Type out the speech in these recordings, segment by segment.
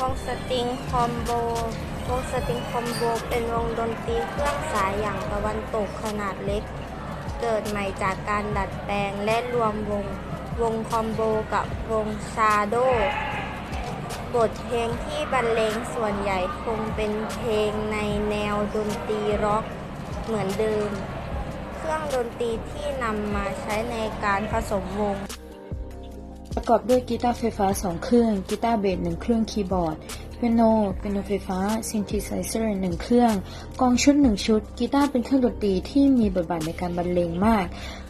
วงสตริงคอมโบ วงสตริงคอมโบเป็นวงดนตรีเครื่องสายอย่างตะวันตกขนาดเล็ก เกิดใหม่จากการดัดแปลงและรวมวง วงคอมโบกับวงชาโด บทเพลงที่บรรเลงส่วนใหญ่คงเป็นเพลงในแนวดนตรีร็อกเหมือนเดิม เครื่องดนตรีที่นำมาใช้ในการผสมวง ประกอบด้วยกีตาร์ไฟฟ้า 2 เครื่อง กีตาร์เบส1เครื่องคีย์บอร์ดเปียโนเปียโนไฟฟ้าซินธิไซเซอร์1เครื่อง กองชุด1ชุด กีตาร์เป็นเครื่องดนตรีที่มีบทบาทในการบรรเลงมาก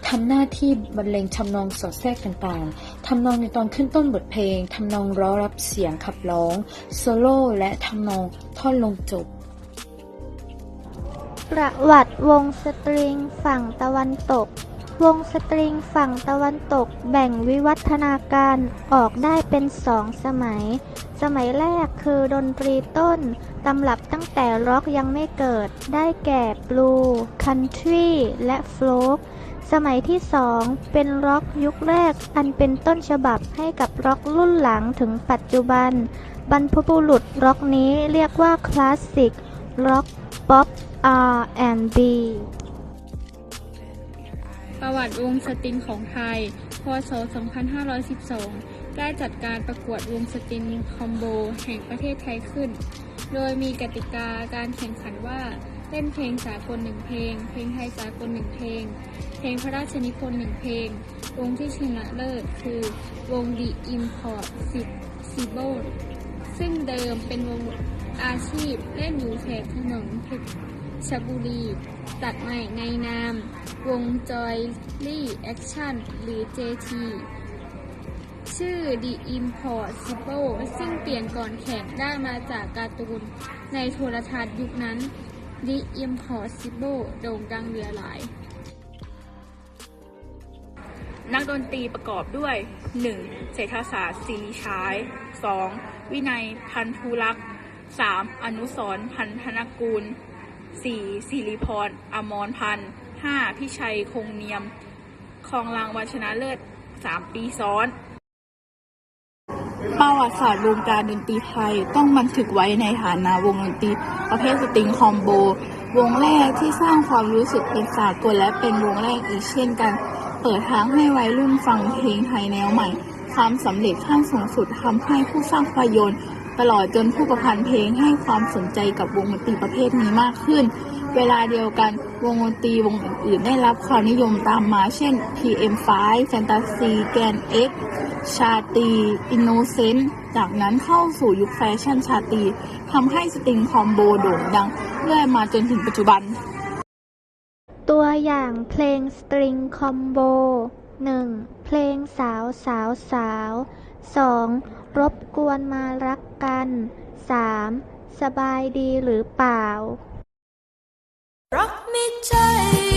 ทำหน้าที่บรรเลงทำนองสอดแทรกต่างๆ ทำนองในตอนขึ้นต้นบทเพลง ทำนองร้องรับเสียงขับร้อง โซโล่และทำนองท่อนลงจบ ประวัติวงสตริงฝั่งตะวันตก วงสตริงฝั่งตะวันตกแบ่งวิวัฒนาการออกได้เป็นสองสมัย สมัยแรกคือดนตรีต้น ตำรับตั้งแต่ร็อกยังไม่เกิด ได้แก่บลูคันทรีและโฟลกสมัยที่สองเป็นร็อกยุคแรกอันเป็นต้นฉบับให้กับร็อกรุ่นหลังถึงปัจจุบัน บรรพบุรุษร็อกนี้เรียกว่าคลาสสิกร็อกป๊อป R&B ประวัติวงสตริงของไทย พศ 2512 ได้จัดการประกวดวงสตริงคอมโบแห่งประเทศไทยขึ้น โดยมีกติกาการแข่งขันว่าเล่นเพลงสากลหนึ่งเพลง เพลงไทยสากลหนึ่งเพลง เพลงพระราชนิพนธ์หนึ่งเพลง วงที่ชนะเลิศคือวง The Import 10 s i b o ซึ่งเดิมเป็นวงอาชีพเล่นอยู่แถบถนนเพ ชบุรี ตัดใหม่ในนาม วงจอยลี่แอคชั่นหรือ JT ชื่อ The Impossible ซึ่งเปลี่ยนก่อนแข่งได้มาจากการ์ตูน ในโทรทัศน์ยุคนั้น The Impossible โด่งดังเหลือหลาย นักดนตรีประกอบด้วย 1. เศรษฐศาสตร์ศิริชาย 2. วินัยพันธุรักษ์ 3. อนุสรพันธนกูล 4. สิริพรอมรพันธ์ 5. พิชัยคงเนียมครองรางวัลชนะเลิศ3ปีซ้อน ประวัติศาสตร์วงการดนตรีไทยต้องบันทึกไว้ในฐานะวงดนตรีประเภทสตริงคอมโบ วงแรกที่สร้างความรู้สึกเป็นสากลและเป็นวงแรกอีกเช่นกัน เปิดทางให้วัยรุ่นฟังเพลงไทยแนวใหม่ความสำเร็จขั้นสูงสุดทำให้ผู้สร้างภาพยนตร์ ตลอดจนผู้ประพันธ์เพลงให้ความสนใจกับวงดนตรีประเภทนี้มากขึ้น เวลาเดียวกันวงดนตรีวงอื่นๆ ได้รับความนิยมตามมา เช่น PM5 Fantasy Gan X ชาตีอินโนเซนต์จากนั้นเข้าสู่ยุคแฟชั่นชาตีทำให้สตริงคอมโบโด่งดังเรื่อยมาจนถึงปัจจุบัน ตัวอย่างเพลงสตริงคอมโบ 1. เพลงสาวสาวสาว 2. รบกวนมารัก กัน 3. สบายดีหรือเปล่า รักไม่ใช่